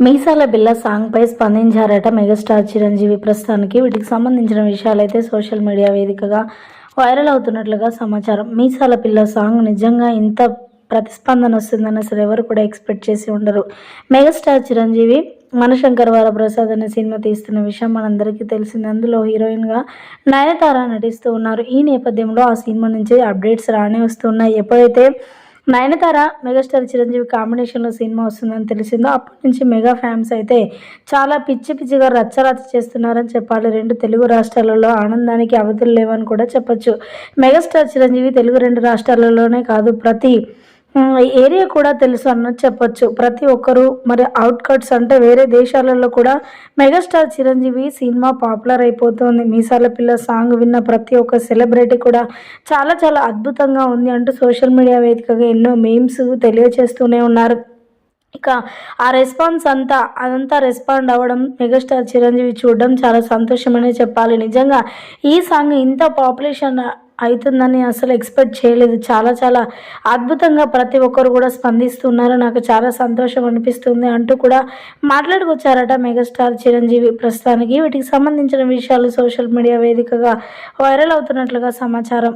మీసాల బిల్ల సాంగ్పై స్పందించారట మెగాస్టార్ చిరంజీవి. ప్రస్తుతానికి వీటికి సంబంధించిన విషయాలైతే సోషల్ మీడియా వేదికగా వైరల్ అవుతున్నట్లుగా సమాచారం. మీసాల పిల్ల సాంగ్ నిజంగా ఇంత ప్రతిస్పందన వస్తుందని అసలు ఎవరు కూడా ఎక్స్పెక్ట్ చేసి ఉండరు. మెగాస్టార్ చిరంజీవి మనశంకర్ వరప్రసాద్ అనే సినిమా తీస్తున్న విషయం మనందరికీ తెలిసింది. అందులో హీరోయిన్గా నయనతార నటిస్తూ ఉన్నారు. ఈ నేపథ్యంలో ఆ సినిమా నుంచి అప్డేట్స్ రానే వస్తున్నాయి. ఎప్పుడైతే నయనతార మెగాస్టార్ చిరంజీవి కాంబినేషన్లో సినిమా వస్తుందని తెలిసిందో అప్పటి నుంచి మెగా ఫ్యాన్స్ అయితే చాలా పిచ్చి పిచ్చిగా రచ్చరచ్చ చేస్తున్నారని చెప్పాలి. రెండు తెలుగు రాష్ట్రాలలో ఆనందానికి అవధులు లేవని కూడా చెప్పొచ్చు. మెగాస్టార్ చిరంజీవి తెలుగు రెండు రాష్ట్రాలలోనే కాదు ప్రతి ఏరియా కూడా తెలుసు అన్నది చెప్పొచ్చు. ప్రతి ఒక్కరు మరి అవుట్ కట్స్ అంటే వేరే దేశాలలో కూడా మెగాస్టార్ చిరంజీవి సినిమా పాపులర్ అయిపోతుంది. మీసాల పిల్ల సాంగ్ విన్న ప్రతి ఒక్క సెలబ్రిటీ కూడా చాలా చాలా అద్భుతంగా ఉంది అంటూ సోషల్ మీడియా వేదికగా ఎన్నో మీమ్స్ తెలియచేస్తూనే ఉన్నారు. ఇక ఆ రెస్పాన్స్ అంతా అదంతా రెస్పాండ్ అవ్వడం మెగాస్టార్ చిరంజీవి చూడడం చాలా సంతోషమనే చెప్పాలి. నిజంగా ఈ సాంగ్ ఇంత పాపులేషన్ అవుతుందని అసలు ఎక్స్పెక్ట్ చేయలేదు. చాలా చాలా అద్భుతంగా ప్రతి ఒక్కరు కూడా స్పందిస్తున్నారు. నాకు చాలా సంతోషం అనిపిస్తుంది అంటూ కూడా మాట్లాడుకొచ్చారట మెగాస్టార్ చిరంజీవి. ప్రస్తుతానికి వీటికి సంబంధించిన విషయాలు సోషల్ మీడియా వేదికగా వైరల్ అవుతున్నట్లుగా సమాచారం.